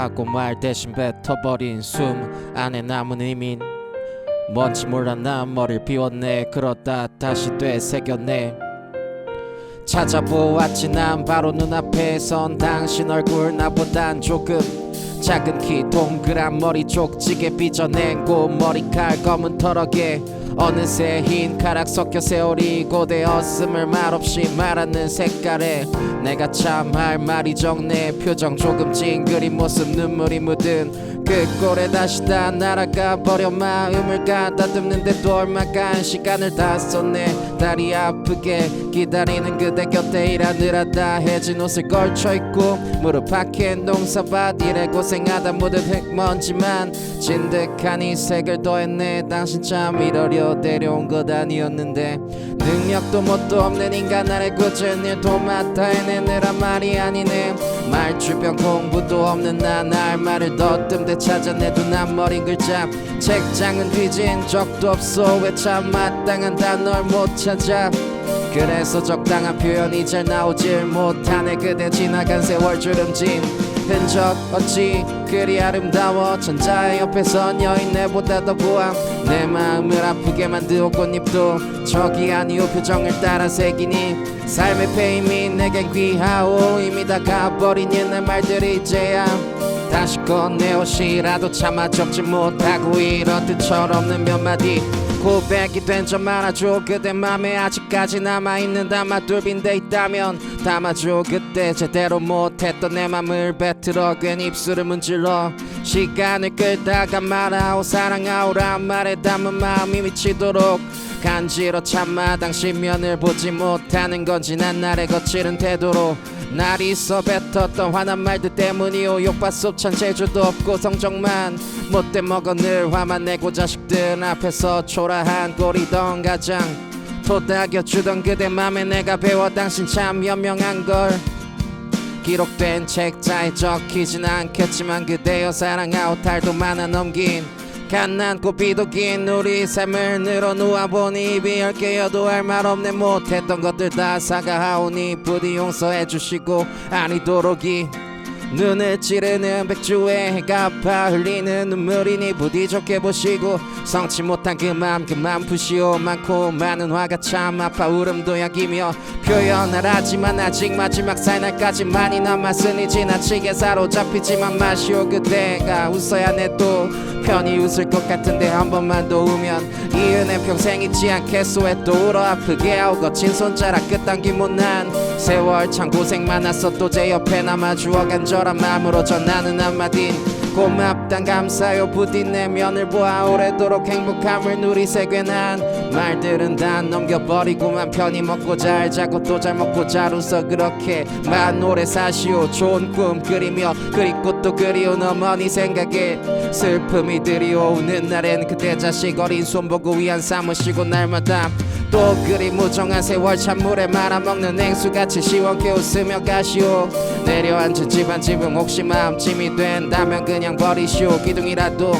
하고 말 대신 뱉어버린 숨 안에 남은 의민. 뭔지 몰라 난 머리를 비웠네. 그러다 다시 되새겼네. 찾아보았지 난 바로 눈앞에 선 당신 얼굴 나보단 조금 작은 키 동그란 머리 쪽지게 삐져낸 고 머리칼 검은 털어게 어느새 흰 카락 섞여 세월이 고되었음을 말없이 말하는 색깔에 내가 참 할 말이 적네. 표정 조금 찡그린 모습 눈물이 묻은 그 꼴에 다시 다 날아가 버려. 마음을 가다듬는데 또 얼마 간 시간을 다 썼네 다리 아프게 기다리는 그대 곁에 일하느라 다 해진 옷을 걸쳐 입고 무릎 박힌 농사밭 일에 고생하다 묻은 흙먼지만 진득한 이 색을 더했네. 당신 참 이러려 데려온 것 아니었는데 능력도 뭣도 없는 인간 나를 굳은 일 도맡아 해내느라 말이 아니네. 말 주변 공부도 없는 나날 말을 더듬대 찾아내도 난 머린 글자 책장은 뒤진 적도 없어. 왜 참 마땅한 단어를 못찾 아 그래서 적당한 표현이 잘 나오질 못하네. 그대 지나간 세월 주름진 흔적 어찌 그리 아름다워. 천자의 옆에 선 여인 내보다 더 고와 내 마음을 아프게 만들어 꽃잎도. 저기 아니오 표정을 따라 새기니 삶의 페임이 내겐 귀하오. 이미 다 가버린 옛날 말들이 이제야 다시 꺼내오 시라도 참아 적지 못하고 이렇듯 철없는 몇 마디 고백이 된 점 알아줘 그대 맘에 아직까지 남아있는 담아둘 빈데 있다면 담아줘. 그때 제대로 못했던 내 맘을 뱉들어 괜히 입술을 문질러 시간을 끌다가 말아오. 사랑하오란 말에 담은 마음이 미치도록 간지러 참아. 당신 면을 보지 못하는 건지 난 날의 거칠은 태도로 날 있어 뱉었던 화난 말들 때문이오 욕받섭찬 재주도 없고 성적만 못돼 먹어 늘 화만 내고 자식들 앞에서 초라한 꼴이던 가장 토닥여주던 그대 맘에 내가 배워 당신 참 현명한 걸. 기록된 책자에 적히진 않겠지만 그대여 사랑하고 달도 많아 넘긴 갓난고 비도 긴 우리 삶을 늘어놓아 보니 입이 열 개여도 할 말 없네. 못했던 것들 다 사과하오니 부디 용서해 주시고 아니도록이 눈을 찌르는 백주에 해가 아파 흘리는 눈물이니 부디 좋게 보시고 성치 못한 그맘 그만 푸시오. 많고 많은 화가 참 아파 울음도 약이며 표현을 하지만 아직 마지막 살날까지 많이 남았으니 지나치게 사로잡히지만 마시오. 그대가 웃어야 내또 편히 웃을 것 같은데 한 번만 더 우면 이 은혜 평생 잊지 않겠소 왜또 울어 아프게 하고 거친 손가락 끝당기 못난 세월 참 고생 많았어. 또 제 옆에 남아 주어 간절한 마음으로 전하는 한마디. 고맙단 감사요 부디 내 면을 보아 오래도록 행복함을 누리세 괜한 말들은 다 넘겨버리고만 편히 먹고 잘 자고 또 잘 먹고 잘 웃어. 그렇게 만 오래 사시오. 좋은 꿈 그리며 그립고 또 그리운 어머니 생각에 슬픔이 들이오는 날엔 그대 자식 어린 손 보고 위안 삼으시고 날마다 또 그리 무정한 세월 찬물에 말아먹는 냉수같이 시원케 웃으며 가시오. 내려앉은 집안 지붕 혹시 마음쯤이 된다면 그냥 버리시오. 기둥이라도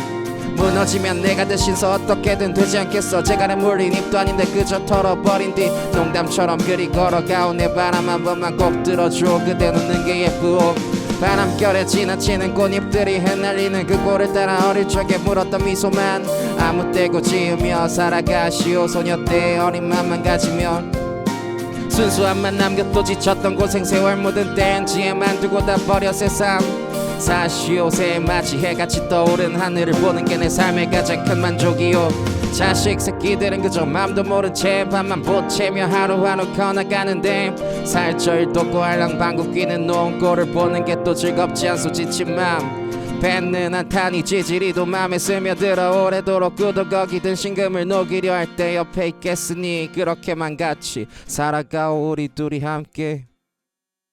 무너지면 내가 대신서 어떻게든 되지 않겠어. 제갈에 물린 입도 아닌데 그저 털어버린 뒤 농담처럼 그리 걸어가오 내 바람 한 번만 꼭 들어줘. 그대 웃는 게 예쁘오 바람결에 지나치는 꽃잎들이 흩날리는 그 꼴을 따라 어릴 적에 물었던 미소만 아무 때고 지으며 살아가시오. 소녀 때 어린 맘만 가지며 순수한 만 남겨 또 지쳤던 고생 세월 묻은 땐지에만 두고 다 버려 세상 사시오. 새마치 해같이 떠오른 하늘을 보는 게 내 삶의 가장 큰 만족이요 자식 새끼들은 그저 맘도 모른 채 밤만 보채며 하루하루 커나가는데 살쪄 돋고 알랑방구 끼는 노은꼴을 보는 게 또 즐겁지 않소 지친 맘 뱉는 한탄이 지지리도 맘에 스며들어 오래도록 꾸덕거기든 신금을 녹이려 할 때 옆에 있겠으니 그렇게만 같이 살아가오 우리 둘이 함께